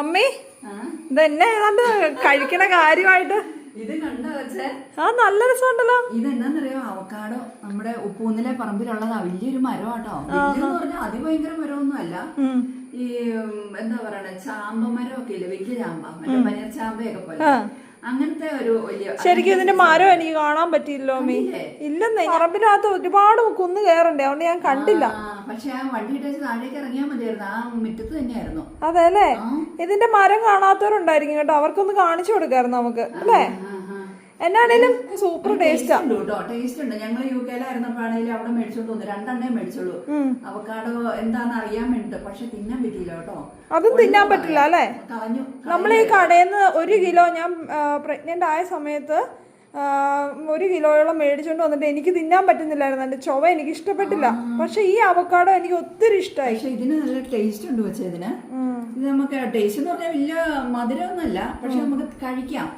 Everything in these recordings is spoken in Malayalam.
അമ്മി ഇതെന്നെ ഏതാണ്ട് കഴിക്കണ കാര്യമായിട്ട്. ഇത് കണ്ടോ ആ നല്ല രസമുണ്ടല്ലോ. ഇതെന്താന്നറിയോ അവക്കാടോ നമ്മുടെ ഉപ്പൂന്നിലെ പറമ്പിലുള്ളതാ. വലിയൊരു മരം ആട്ടോ പറഞ്ഞാൽ അതിഭയങ്കര മരമൊന്നും അല്ല. ഈ എന്താ പറയണ? ചാമ്പ മരം ഒക്കെ ഇല്ലേ? വലിയ ചാമ്പ. മറ്റേ പനിയർ ചാമ്പയൊക്കെ പോലെ. അങ്ങനത്തെ ഒരു വലിയ ശരിക്കും ഇതിന്റെ മരം എനിക്ക് കാണാൻ പറ്റിയില്ലോ മീ? ഇല്ലെന്നേ പറമ്പിനകത്ത് ഒരുപാട് കുന്ന് കയറണ്ടേ അതുകൊണ്ട് ഞാൻ കണ്ടില്ല. പക്ഷെ ആ വണ്ടി ഇട്ടേച്ച് താഴേക്ക് ഇറങ്ങിയാൽ മതിയായിരുന്നു. ആ മുറ്റത്ത് തന്നെയായിരുന്നു. അതെ അല്ലേ? ഇതിന്റെ മരം കാണാത്തവരുണ്ടായിരിക്കും കേട്ടോ. അവർക്കൊന്ന് കാണിച്ചു കൊടുക്കായിരുന്നു നമുക്ക് അല്ലേ. എന്നാണേലും സൂപ്പർ ടേസ്റ്റാ കേട്ടോ ടേസ്റ്റ് ഉണ്ട്? ഞങ്ങൾ യു കെയിലായിരുന്നപ്പോഴാണെങ്കിലും അവിടെ മേടിച്ചോണ്ട് വന്നു രണ്ടെണ്ണേ മേടിച്ചുള്ളൂ അവക്കാടോ എന്താന്ന് അറിയാൻ വേണ്ടിട്ട്. പക്ഷെ തിന്നാൻ പറ്റില്ല കേട്ടോ. അതും തിന്നാൻ പറ്റില്ല അല്ലേ? നമ്മൾ ഈ കടയിൽ നിന്ന് ഒരു കിലോ ഞാൻ പ്രഗ്നന്റ് ആയ സമയത്ത് ഒരു കിലോയോളം മേടിച്ചോണ്ട് വന്നിട്ട് എനിക്ക് തിന്നാൻ പറ്റുന്നില്ലായിരുന്നു. എന്റെ ചൊവ എനിക്ക് ഇഷ്ടപ്പെട്ടില്ല. പക്ഷെ ഈ അവക്കാടോ എനിക്ക് ഒത്തിരി ഇഷ്ടമായി ഇതിന് നല്ല ടേസ്റ്റ് ഉണ്ട് പക്ഷേ ഇതിന്. ഇത് നമുക്ക് ടേസ്റ്റ് എന്ന് പറഞ്ഞാൽ വലിയ മധുരമൊന്നുമല്ല. പക്ഷെ നമുക്ക് കഴിക്കാം.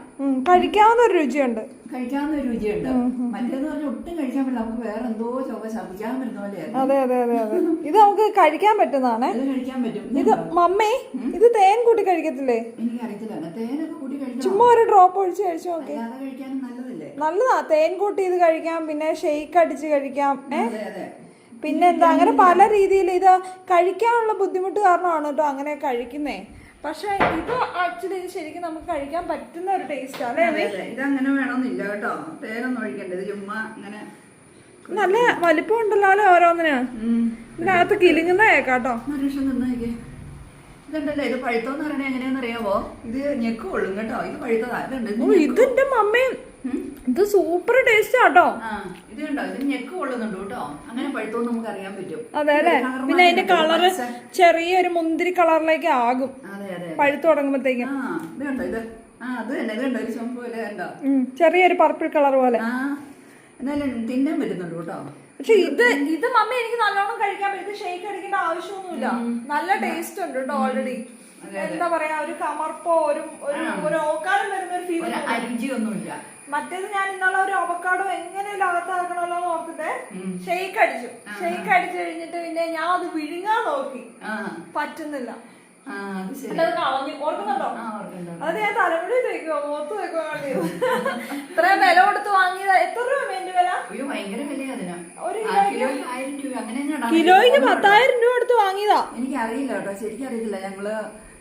കഴിക്കാവുന്ന ഒരു രുചിയുണ്ട്. കഴിക്കാവുന്ന ഒരു രുചിയുണ്ട്. മറ്റേന്ന് പറഞ്ഞാൽ ഒട്ടും കഴിക്കാൻ പറ്റില്ല. നമുക്ക് വേറെ എന്തോ ചൊവ്വ ശബ്ദിക്കാൻ പറ്റുന്ന പോലെയാണ് അതെ അതെ അതെ അതെ. ഇത് നമുക്ക് കഴിക്കാൻ പറ്റുന്നതാണ്. കഴിക്കാൻ പറ്റും. ഇത് മമ്മേ ഇത് തേൻ കൂട്ടി കഴിക്കത്തില്ലേ? എനിക്ക് അറിയത്തില്ല തേനൊക്കെ കൂട്ടി കഴിക്കണം? ചുമ്മാ ഒരു ഡ്രോപ്പ് ഒഴിച്ച് കഴിച്ചു നോക്കി കഴിക്കാനും നല്ലതല്ലേ? നല്ലതാ. തേൻ കൂട്ടി ഇത് കഴിക്കാം പിന്നെ ഷെയ്ക്ക് അടിച്ച് കഴിക്കാം ഏഹ് അതെ അതെ. പിന്നെ എന്താ അങ്ങനെ പല രീതിയിൽ ഇത് കഴിക്കാനുള്ള ബുദ്ധിമുട്ട് കാരണമാണ് കേട്ടോ അങ്ങനെ കഴിക്കുന്നേ. പക്ഷെ ഇത് ആക്ച്വലി ശരിക്കും നമുക്ക് കഴിക്കാൻ പറ്റുന്ന ഒരു ടേസ്റ്റ് ആണ് ഇത് അങ്ങനെ വേണമെന്നില്ല കേട്ടോ. തേനൊന്നും ഒഴിക്കണ്ട. ഇത് ചുമ്മാ അങ്ങനെ നല്ല വലിപ്പം ഉണ്ടല്ലോ ഓരോന്നിന് ഇതിനകത്ത് കിലുങ്ങുന്ന കേട്ടോ ഇതുണ്ടല്ലോ ഇത് പഴുത്തോന്ന് പറയണേ എങ്ങനെയാന്ന് അറിയാവോ ഇത് ഞെക്ക് കൊള്ളും കേട്ടോ. ഇത് പഴുത്തതാ. ഇതുണ്ട്. ഇത് ഇതിന്റെ മമ്മി ഇത് സൂപ്പർ ടേസ്റ്റ് ആട്ടോ. ഇത് കണ്ടോ? ഇത് ഞെക്ക് കൊള്ളുന്നുണ്ട് കേട്ടോ. അങ്ങനെ പഴുത്തോന്ന് നമുക്ക് അറിയാൻ പറ്റും. അതെ അല്ലേ? പിന്നെ അതിന്റെ. കളറ് ചെറിയൊരു മുന്തിരി കളറിലേക്ക് ആകും. പഴുത്തു തുടങ്ങുമ്പോഴത്തേക്കും. ഇത് കണ്ടോ? ഇത് ആ അത് തന്നെ ഇത് കണ്ടോ? ഒരു ചുമപ്പ് പോലെ കണ്ടോ? ചെറിയൊരു പർപ്പിൾ കളർ പോലെ. എന്നാലും തിന്നാൻ പറ്റുന്നുണ്ട് കേട്ടോ. പക്ഷെ ഇത് ഇത് മമ്മി എനിക്ക് നല്ലോണം കഴിക്കാൻ പറ്റും. ഇത് ഷേക്ക് അടിക്കേണ്ട ആവശ്യമൊന്നുമില്ല. നല്ല ടേസ്റ്റ് ഉണ്ട് കേട്ടോ ഓൾറെഡി എന്താ പറയാ ഒരു കമർപ്പോ ഒരു ഒരു ഓക്കാലം വരുന്ന ഒരു ഫീൽ അരുചിയൊന്നുമില്ല. മറ്റേത് ഞാൻ ഇന്നുള്ള ഒരു അവക്കാടോ എങ്ങനെയല്ല അകത്താക്കണമല്ലോ എന്ന് ഓർത്തിട്ട് ഷെയ്ക്ക് അടിച്ചു. ഷെയ്ക്ക് അടിച്ചു കഴിഞ്ഞിട്ട് പിന്നെ ഞാൻ അത് വിഴുങ്ങാൻ നോക്കി. പറ്റുന്നില്ല. കളഞ്ഞു. ഓർക്കുന്നുണ്ടോ? അത് ഞാൻ തലമുടി തേക്കുവോ മുഖത്ത് തേക്കുവോ കണ്ടിയോ ഇത്രയും വില കൊടുത്ത് വാങ്ങിയത്. എത്ര രൂപ വേണ്ടി വില? ഭയങ്കര ഒരു കിലോയ്ക്ക് പത്തായിരം രൂപ കൊടുത്ത് വാങ്ങിയതാ. എനിക്ക് അറിയില്ല കേട്ടോ. ശരിക്കും അറിയില്ല ഞങ്ങൾ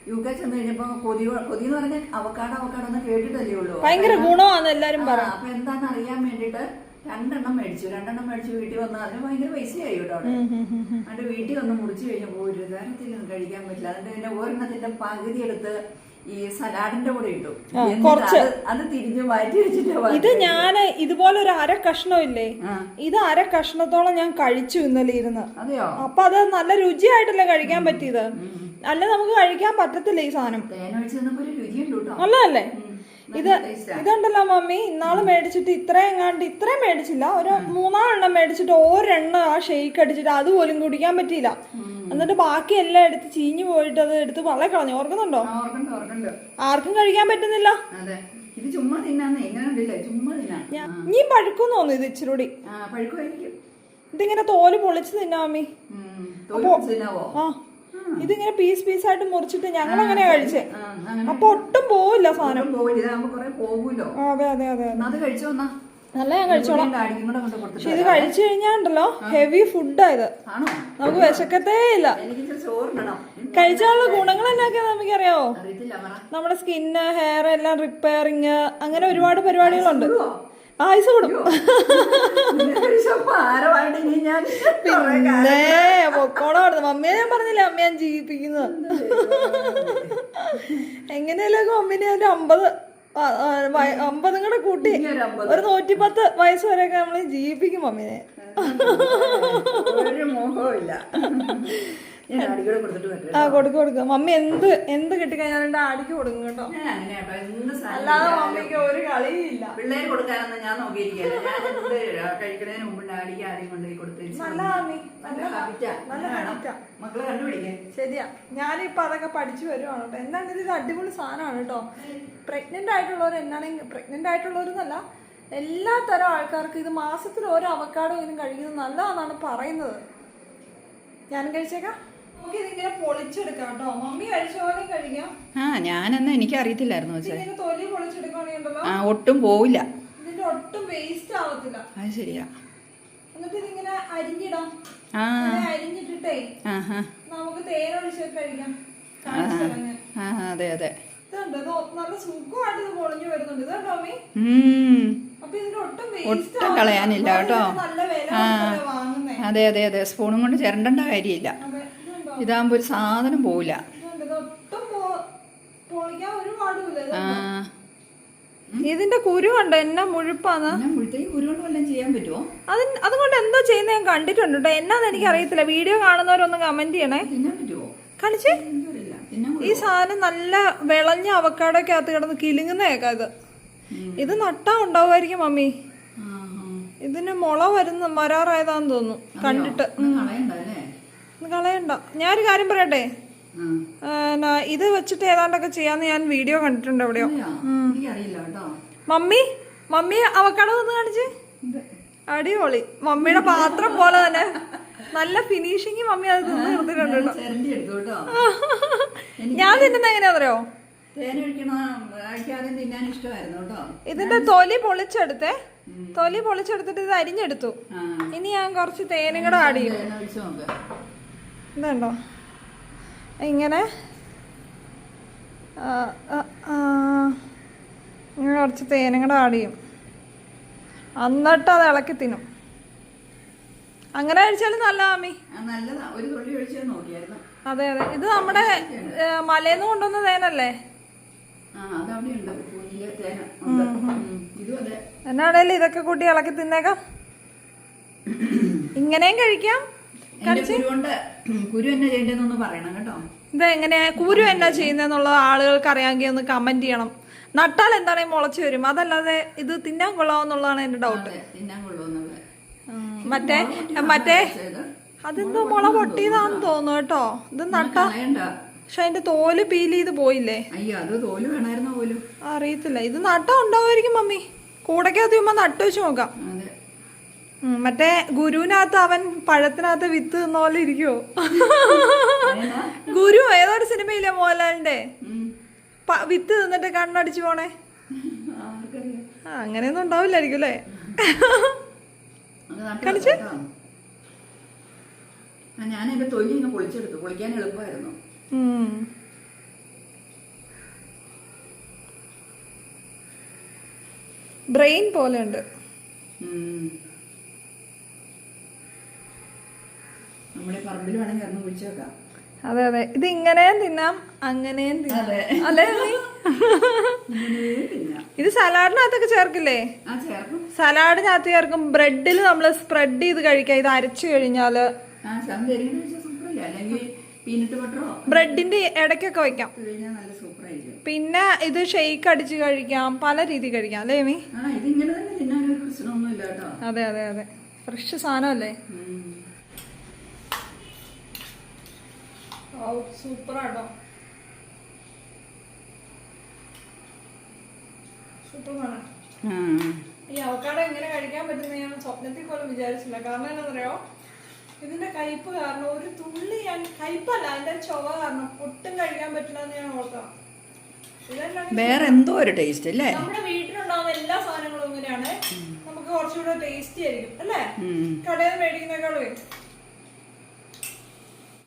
യു കെ ചെന്ന് കഴിഞ്ഞപ്പോ കൊതി കൊതി എന്ന് പറഞ്ഞാൽ അവക്കാടോ അവക്കാടോ എന്ന് കേട്ടിട്ടല്ലേ ഉള്ളൂ. ഭയങ്കര ഗുണമാണ് എല്ലാരും ആ, അപ്പൊ അറിയാൻ വേണ്ടിട്ട് രണ്ടെണ്ണം മേടിച്ചു. രണ്ടെണ്ണം മേടിച്ചു വീട്ടിൽ വന്നാൽ അതിന് ഭയങ്കര പൈസയായി കേട്ടോ അവിടെ. വീട്ടിൽ വന്ന് മുറിച്ചു കഴിഞ്ഞപ്പോ ഒരു തരത്തിലൊന്നും കഴിക്കാൻ പറ്റില്ല. അതിന്റെ പിന്നെ ഒരെണ്ണത്തിന്റെ പകുതി എടുത്ത് ഈ സലാഡിന്റെ കൂടെ ഇട്ടു. കുറച്ച്. അത് അത് തിരിഞ്ഞ് മാറ്റി വെച്ചിട്ട് ഇത് ഞാൻ ഇതുപോലെ ഒരു അര കഷ്ണം ഇല്ലേ? ഇത് അര കഷ്ണത്തോളം ഞാൻ കഴിച്ചു ഇന്നലെ ഇരുന്ന്. അതെയോ? അപ്പൊ അത് നല്ല രുചിയായിട്ടല്ലേ കഴിക്കാൻ പറ്റിയത്? അല്ല നമുക്ക് കഴിക്കാൻ പറ്റത്തില്ല ഈ സാധനം. നല്ലതല്ലേ? ഇത് ഇതുണ്ടല്ലോ മമ്മി ഇന്നാൾ മേടിച്ചിട്ട് ഇത്രയും എങ്ങാണ്ട് ഇത്രയും മേടിച്ചില്ല. ഒരു മൂന്നാലെണ്ണം മേടിച്ചിട്ട് ഒരെണ്ണം ആ ഷെയ്ക്ക് അടിച്ചിട്ട് അതുപോലും കുടിക്കാൻ പറ്റിയില്ല. എന്നിട്ട് ബാക്കി എല്ലാം എടുത്ത് ചീഞ്ഞു പോയിട്ട് അത് എടുത്ത് വളരെ കളഞ്ഞു. ഓർക്കുന്നുണ്ടോ? ആർക്കും കഴിക്കാൻ പറ്റുന്നില്ല. ഇത് ചുമ്മാ തിന്നാന്നേ ഇങ്ങനെ ഉണ്ടല്ലേ? ചുമ്മാ തിന്നാ. നീ പഴുക്കും തോന്നുന്നു ഇത് ഇച്ചിരി കൂടി ഇതിങ്ങനെ തോൽ പൊളിച്ച് തിന്നാമി അപ്പോ ആ. ഇതിങ്ങനെ പീസ് പീസ് ആയിട്ട് മുറിച്ചിട്ട് ഞങ്ങൾ അങ്ങനെ കഴിച്ചേ. അപ്പൊ ഒട്ടും പോവില്ല സാധനം. പോവില്ല. അതെ അതെ അതെ കഴിച്ചോ നല്ല ഞാൻ കഴിച്ചോളാം. പക്ഷെ ഇത് കഴിച്ചു കഴിഞ്ഞാണ്ടല്ലോ ഹെവി ഫുഡാ ഇത്. ആണോ? നമുക്ക് വിശക്കത്തേ ഇല്ല. കഴിച്ചാലുള്ള ഗുണങ്ങൾ എന്നൊക്കെ നമുക്കറിയാവോ? നമ്മുടെ സ്കിന്ന് ഹെയർ എല്ലാം റിപ്പയറിങ് അങ്ങനെ ഒരുപാട് പരിപാടികളുണ്ട്? ആയുസ് കൂടും. പിന്നെ പൊക്കോണം മമ്മിയെ ഞാൻ പറഞ്ഞില്ല? അമ്മ ഞാൻ ജീവിപ്പിക്കുന്നത് എങ്ങനെയല്ലോ മമ്മിനെ ഒരു അമ്പത് അമ്പതും കൂടെ കൂട്ടി ഒരു. ഒരു നൂറ്റിപ്പത്ത് വയസ്സ് വരെയൊക്കെ നമ്മൾ ജീവിപ്പിക്കും മമ്മീനെ ഒരു മോഹവും ആ കൊടുക്കും കൊടുക്കും. മമ്മി എന്ത് എന്ത് കിട്ടിക്കഴിഞ്ഞാലും ആടിക്ക് കൊടുക്കും കേട്ടോ. അല്ലാതെ മമ്മിക്ക് ഒരു കളിയില്ല. പിള്ളേര് കൊടുക്കാനൊന്നും ഞാൻ എന്ത് കഴിക്കുന്നതിന് മുമ്പ് ഡാഡിക്ക് ആദ്യം കൊണ്ടുപോയി കൊടുത്തു നല്ല മമ്മി നല്ല മക്കളെ കണ്ടുപിടിക്കേ. ശരിയാ. ഞാനിപ്പോ അതൊക്കെ പഠിച്ചു വരുവാണ് കേട്ടോ എന്താണ് ഇത്? അടിപൊളി സാധനമാണ് കേട്ടോ. പ്രഗ്നന്റ് ആയിട്ടുള്ളവർ എന്നാണെങ്കിൽ പ്രഗ്നന്റ് ആയിട്ടുള്ളവരെന്നല്ല എല്ലാ തരം ആൾക്കാർക്കും ഇത് മാസത്തിൽ ഓരോ അവക്കാടോ ഇതും കഴിക്കുന്നത് നല്ലതാണെന്നാണ് പറയുന്നത്. ഞാനും കഴിച്ചേക്കാം. ആ ഞാനെന്നാ എനിക്ക് അറിയത്തില്ലായിരുന്നു ആ ഒട്ടും പോവില്ല. ഒട്ടും വേസ്റ്റ് ആവത്തില്ല. അത് ശരിയാ. എന്നിട്ട് ഇതിങ്ങനെ അരിഞ്ഞിടാം. അരിഞ്ഞിട്ടിട്ടേ നമുക്ക് തേനൊഴിച്ച് കഴിക്കാം അതെ അതെ. ഒട്ടും കളയാനില്ല കേട്ടോ. അതെ അതെ അതെ. സ്പൂണും കൊണ്ട് ചിരണ്ടണ്ട കാര്യമില്ല. ഇതാകുമ്പോ ഒരു സാധനം പോവില്ല. ഇതിന്റെ കുരുവുണ്ട്. എന്നാ മുഴുപ്പാന്ന്? അത് അതുകൊണ്ട് എന്തോ ചെയ്യുന്ന ഞാൻ കണ്ടിട്ടുണ്ട് കേട്ടോ. എന്നാന്ന് എനിക്ക് അറിയത്തില്ല. വീഡിയോ കാണുന്നവരൊന്ന് കമന്റ് ചെയ്യണേ. കളിച്ച്? ഈ സാധനം നല്ല വിളഞ്ഞ അവക്കാടൊക്കെ അകത്ത് കിടന്ന് കിലുങ്ങുന്നേക്കാ ഇത്. ഇത് നട്ടാ ഉണ്ടാവുമായിരിക്കും മമ്മി. ഇതിന് മുള വരുന്ന മരാറായതാന്ന് തോന്നുന്നു. കണ്ടിട്ട്. കളയണ്ട. ഞാനൊരു കാര്യം പറയട്ടെ? ഇത് വെച്ചിട്ട് ഏതാണ്ടൊക്കെ ചെയ്യാന്ന് ഞാൻ വീഡിയോ കണ്ടിട്ടുണ്ട് എവിടെയോ. മമ്മി? മമ്മി അവക്കട ഒന്ന് കാണിച്ച്? അടിപൊളി. മമ്മിയുടെ പാത്രം പോലെ തന്നെ. നല്ല ഫിനിഷിങ് മമ്മി അത് തിന്ന് നിർത്തിട്ടുണ്ട് ഞാൻ തിന്നുന്ന എങ്ങനെയാ കേട്ടോ. ഇതിന്റെ തൊലി പൊളിച്ചെടുത്തേ. തൊലി പൊളിച്ചെടുത്തിട്ട് ഇത് അരിഞ്ഞെടുത്തു. ഇനി ഞാൻ കുറച്ച് തേനും കൂടെ ആഡ് ചെയ്യും. ഇതുണ്ടോ? ഇങ്ങനെ. ഇങ്ങനെ കുറച്ച് തേനും കൂടെ ആഡ് ചെയ്യും. എന്നിട്ട് അത് ഇളക്കി തിന്നും. അങ്ങനെ കഴിച്ചാലും നല്ല ആമി അതെ അതെ. ഇത് നമ്മുടെ മലയിൽ നിന്ന് കൊണ്ടുവന്ന തേനല്ലേ? എന്നാണേലും ഇതൊക്കെ കൂട്ടി ഇളക്കി തിന്നേക്കാം. ഇങ്ങനെയും കഴിക്കാം. എന്റെ കുരു എന്നാ ചെയ്യേണ്ടതെന്നൊന്ന് പറയണം കേട്ടോ. ഇത് എങ്ങനെയാ കുരു എന്നാ ചെയ്യുന്നതെന്നുള്ളത് ആളുകൾക്ക് അറിയാമെങ്കിൽ ഒന്ന് കമന്റ് ചെയ്യണം. നട്ടാൽ എന്താണ് മുളച്ചു വരും? അതല്ലാതെ ഇത് തിന്നാൻ കൊള്ളാവുന്നുള്ളതാണ് എന്റെ ഡൗട്ട് അതെ തിന്നാൻ കൊള്ളുമെന്നുള്ളത് മറ്റേ മറ്റേ അതെന്തോ മുള പൊട്ടിയതാന്ന് തോന്നുന്നു കേട്ടോ. ഇത് നട്ട പക്ഷെ അതിന്റെ തോൽ പീൽ ചെയ്ത് പോയില്ലേ? അറിയത്തില്ല. ഇത് നട്ടാ ഉണ്ടാവുമായിരിക്കും മമ്മി. കൂടക്കകത്ത് ചുമ്മാ നട്ടു വെച്ച് നോക്കാം മറ്റേ ഗുരുവിനകത്ത് അവൻ പഴത്തിനകത്ത് വിത്ത് തിന്ന പോലെ ഇരിക്കുവോ? ഗുരു ഏതൊരു സിനിമയിലെ മോഹൻലാലിന്റെ? വിത്ത് തിന്നിട്ട് കണ്ണടിച്ചു പോണേ? അങ്ങനെയൊന്നും ഉണ്ടാവില്ലായിരിക്കും അല്ലേ? കളിച്ച് നട്ടു കേട്ടോ. ആ ഞാൻ എന്റെ തൊലി ഇങ്ങ് പൊളിച്ചെടുത്തു. പൊളിക്കാൻ എളുപ്പമായിരുന്നു. ബ്രെയിൻ പോലെ ഉണ്ട്. നമ്മുടെ പറമ്പിൽ വേണമെങ്കിൽ ഇറങ്ങി കുഴിച്ചു വെക്കാം. അതെ അതെ. ഇത് ഇങ്ങനെയും തിന്നാം അങ്ങനെയും തിന്നാം. അല്ലേ ഇത് സലാഡിനകത്തൊക്കെ ചേർക്കില്ലേ? സലാഡിനകത്ത് ചേർക്കും. ബ്രെഡിൽ നമ്മൾ സ്പ്രെഡ് ചെയ്ത് കഴിക്കാം ഇത് അരച്ചു കഴിഞ്ഞാൽ ബ്രെഡിന്റെ ഇടയ്ക്കൊക്കെ വെക്കാം. പിന്നെ ഇത് ഷെയ്ക്ക് അടിച്ച് കഴിക്കാം. പല രീതി കഴിക്കാം. അല്ലേ മീ അതെ അതെ അതെ. ഫ്രഷ് സാധനമല്ലേ? സൂപ്പറാട്ടോ സൂപ്പർ സാധനം ആ. ഈ അവക്കാടോ എങ്ങനെ കഴിക്കാൻ പറ്റുന്ന ഞാൻ സ്വപ്നത്തിൽ പോലും വിചാരിച്ചില്ല. കാരണം എന്താണെന്നറിയോ? ഇതിന്റെ കയ്പ് കാരണം ഒരു തുള്ളി ഞാൻ കയ്പല്ല അതിന്റെ ചൊവ കാരണം ഒട്ടും കഴിക്കാൻ പറ്റില്ല എന്ന് ഞാൻ ഓർക്കാം വേറെ എന്തോ ഒരു ടേസ്റ്റ് അല്ലേ? നമ്മുടെ വീട്ടിലുണ്ടാവുന്ന എല്ലാ സാധനങ്ങളും ഇങ്ങനെയാണ്. നമുക്ക് കുറച്ചുകൂടെ ടേസ്റ്റി ആയിരിക്കും അല്ലേ? കടയിൽ മേടിക്കുന്നേക്കാളും